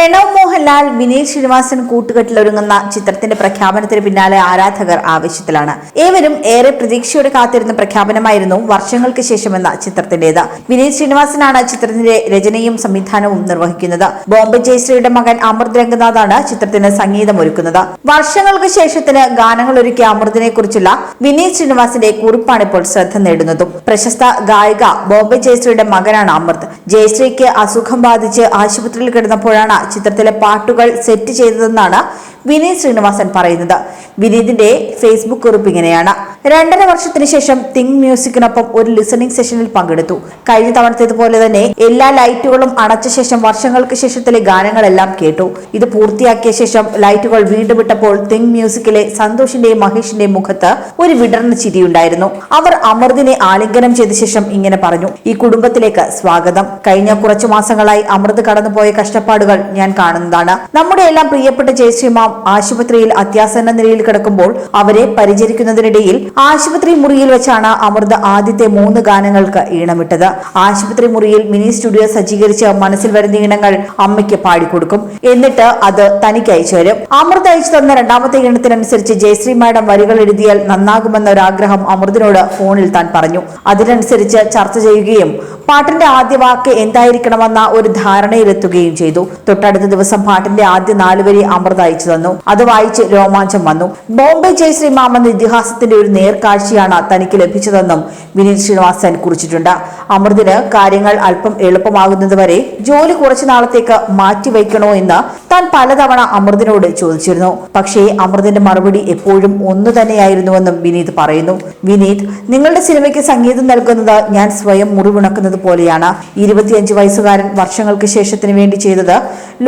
പ്രണവ് മോഹൻലാൽ വിനീത് ശ്രീനിവാസൻ കൂട്ടുകെട്ടിലൊരുങ്ങുന്ന ചിത്രത്തിന്റെ പ്രഖ്യാപനത്തിന് പിന്നാലെ ആരാധകർ ആവേശത്തിലാണ്. ഏവരും ഏറെ പ്രതീക്ഷയോടെ കാത്തിരുന്ന പ്രഖ്യാപനമായിരുന്നു വർഷങ്ങൾക്ക് ശേഷമെന്ന ചിത്രത്തിന്റേത്. വിനീത് ശ്രീനിവാസനാണ് ചിത്രത്തിന്റെ രചനയും സംവിധാനവും നിർവഹിക്കുന്നത്. ബോംബെ ജയശ്രീയുടെ മകൻ അമൃത് രംഗനാഥാണ് ചിത്രത്തിന് സംഗീതം ഒരുക്കുന്നത് വർഷങ്ങൾക്ക് ശേഷത്തിന് ഗാനങ്ങൾ ഒരുക്കിയ അമൃതിനെ കുറിച്ചുള്ള വിനീത് ശ്രീനിവാസിന്റെ കുറിപ്പാണ് ഇപ്പോൾ ശ്രദ്ധ നേടുന്നതും. പ്രശസ്ത ഗായിക ബോംബെ ജയശ്രീയുടെ മകനാണ് അമൃത്. ജയശ്രീക്ക് അസുഖം ബാധിച്ച് ആശുപത്രിയിൽ കിടന്നപ്പോഴാണ് ചിത്രത്തിലെ പാട്ടുകൾ സെറ്റ് ചെയ്തതെന്നാണ് വിനീത് ശ്രീനിവാസൻ പറയുന്നത്. വിനീതിന്റെ ഫേസ്ബുക്ക് കുറിപ്പ് ഇങ്ങനെയാണ്. രണ്ടര വർഷത്തിന് ശേഷം തിങ് മ്യൂസിക്കിനൊപ്പം ഒരു ലിസണിംഗ് സെഷനിൽ പങ്കെടുത്തു. കഴിഞ്ഞ തവണത്തേതുപോലെ തന്നെ എല്ലാ ലൈറ്റുകളും അടച്ച ശേഷം വർഷങ്ങൾക്ക് ശേഷത്തിലെ ഗാനങ്ങളെല്ലാം കേട്ടു. ഇത് പൂർത്തിയാക്കിയ ശേഷം ലൈറ്റുകൾ വീണ്ടും വിട്ടപ്പോൾ തിങ് മ്യൂസിക്കിലെ സന്തോഷിന്റെയും മഹേഷിന്റെയും മുഖത്ത് ഒരു വിടർന്ന ചിരിയുണ്ടായിരുന്നു. അവർ അമൃതിനെ ആലിംഗനം ചെയ്ത ശേഷം ഇങ്ങനെ പറഞ്ഞു ഈ കുടുംബത്തിലേക്ക് സ്വാഗതം. കഴിഞ്ഞ കുറച്ചു മാസങ്ങളായി അമൃത് കടന്നുപോയ കഷ്ടപ്പാടുകൾ ഞാൻ കാണുന്നതാണ്. നമ്മുടെ എല്ലാം പ്രിയപ്പെട്ട ജയശ്രീമാം ആശുപത്രിയിൽ അത്യാസന്ന നിലയിൽ കിടക്കുമ്പോൾ അവരെ പരിചരിക്കുന്നതിനിടയിൽ ആശുപത്രി മുറിയിൽ വെച്ചാണ് അമൃത ആദ്യത്തെ മൂന്ന് ഗാനങ്ങൾക്ക് ഈണമിട്ടത്. ആശുപത്രി മുറിയിൽ മിനി സ്റ്റുഡിയോ സജ്ജീകരിച്ച് മനസ്സിൽ വരുന്ന ഈണങ്ങൾ അമ്മയ്ക്ക് പാടിക്കൊടുക്കും. എന്നിട്ട് അത് തനിക്ക് അയച്ചു തരും. അമൃത അയച്ചു തന്ന രണ്ടാമത്തെ ഈണത്തിനനുസരിച്ച് ജയശ്രീ മാഡം വരികൾ എഴുതിയാൽ നന്നാകുമെന്ന ഒരാഗ്രഹം അമൃതിനോട് ഫോണിൽ താൻ പറഞ്ഞു. അതിനനുസരിച്ച് ചർച്ച ചെയ്യുകയും പാട്ടിന്റെ ആദ്യ വാക്ക് എന്തായിരിക്കണമെന്ന ഒരു ധാരണയിലെത്തുകയും ചെയ്തു. തൊട്ടടുത്ത ദിവസം പാട്ടിന്റെ ആദ്യ നാലുവരി അമൃത അയച്ചു തന്നു. അത് വായിച്ച് രോമാഞ്ചം വന്നു. ബോംബെ ജയശ്രീ മാമെന്ന ഇതിഹാസത്തിന്റെ ഒരു നേർക്കാഴ്ചയാണ് തനിക്ക് ലഭിച്ചതെന്നും വിനീത് ശ്രീനിവാസൻ കുറിച്ചിട്ടുണ്ട്. അമൃതിന് കാര്യങ്ങൾ അല്പം എളുപ്പമാകുന്നതുവരെ ജോലി കുറച്ചു നാളത്തേക്ക് മാറ്റിവെക്കണോ എന്ന് താൻ പലതവണ അമൃതിനോട് ചോദിച്ചിരുന്നു. പക്ഷേ അമൃതിന്റെ മറുപടി എപ്പോഴും ഒന്നു തന്നെയായിരുന്നുവെന്നും വിനീത് പറയുന്നു. വിനീത് നിങ്ങളുടെ സിനിമയ്ക്ക് സംഗീതം നൽകുന്നത് ഞാൻ സ്വയം മുറിവുണക്കുന്നത് പോലെയാണ്. ഇരുപത്തിയഞ്ച് വയസ്സുകാരൻ വർഷങ്ങൾക്ക് ശേഷത്തിന് വേണ്ടി ചെയ്തത്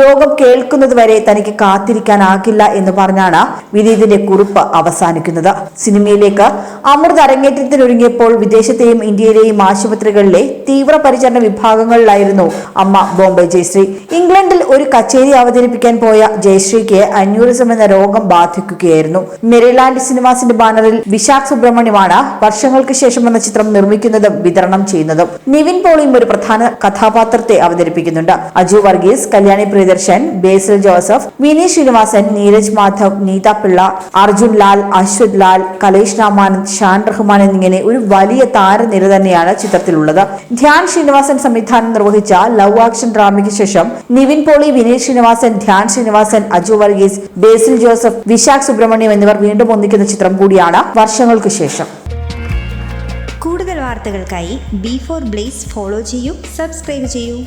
ലോകം കേൾക്കുന്നത് വരെ തനിക്ക് കാത്തിരിക്കാനാകില്ല എന്ന് പറഞ്ഞാണ് വിനീതിന്റെ കുറിപ്പ് അവസാനിക്കുന്നത്. സിനിമയിലേക്ക് അമൃത് അരങ്ങേറ്റത്തിനൊരുങ്ങിയപ്പോൾ വിദേശത്തെയും ഇന്ത്യയിലെയും ആശുപത്രികളിലെ തീവ്രപരിചരണ വിഭാഗങ്ങളിലായിരുന്നു അമ്മ ബോംബെ ജയശ്രീ. ഇംഗ്ലണ്ടിൽ ഒരു കച്ചേരി അവതരിപ്പിക്കാൻ പോയ ജയശ്രീക്ക് അന്യൂറിസം എന്ന രോഗം ബാധിക്കുകയായിരുന്നു. മെറിലാൻഡ് സിനിമാസിന്റെ ബാനറിൽ വിശാഖ് സുബ്രഹ്മണ്യമാണ് വർഷങ്ങൾക്ക് ശേഷം എന്ന ചിത്രം നിർമ്മിക്കുന്നതും വിതരണം ചെയ്യുന്നതും. നിവിൻ പോളിയും ഒരു പ്രധാന കഥാപാത്രത്തെ അവതരിപ്പിക്കുന്നുണ്ട്. അജു വർഗീസ് കല്യാണി പ്രിയദർശൻ ബേസിൽ ജോസഫ് വിനീത് ശ്രീനിവാസൻ നീരജ് മാധവ് നീത പിള്ള അർജുൻ ലാൽ അശ്വത് ലാൽ കലേഷ് രാമാനന്ദ് ഷാൻ റഹ്മാൻ എന്നിങ്ങനെ ഒരു വലിയ താരനിര തന്നെയാണ് ചിത്രത്തിലുള്ളത്. ധ്യാൻ ശ്രീനിവാസൻ സംവിധാനം നിർവഹിച്ച ലവ് ആക്ഷൻ ഡ്രാമയ്ക്ക് ശേഷം നിവിൻ പോളി വിനീത് ശ്രീനിവാസൻ ധ്യാൻ ശ്രീനിവാസൻ അജു വർഗീസ് ബേസിൽ ജോസഫ് വിശാഖ് സുബ്രഹ്മണ്യം എന്നിവർ വീണ്ടും ഒന്നിക്കുന്ന ചിത്രം കൂടിയാണ് വർഷങ്ങൾക്ക് ശേഷം. കൂടുതൽ വാർത്തകൾക്കായി ബി ഫോർ ബ്ലേസ് ഫോളോ ചെയ്യൂ സബ്സ്ക്രൈബ് ചെയ്യൂ.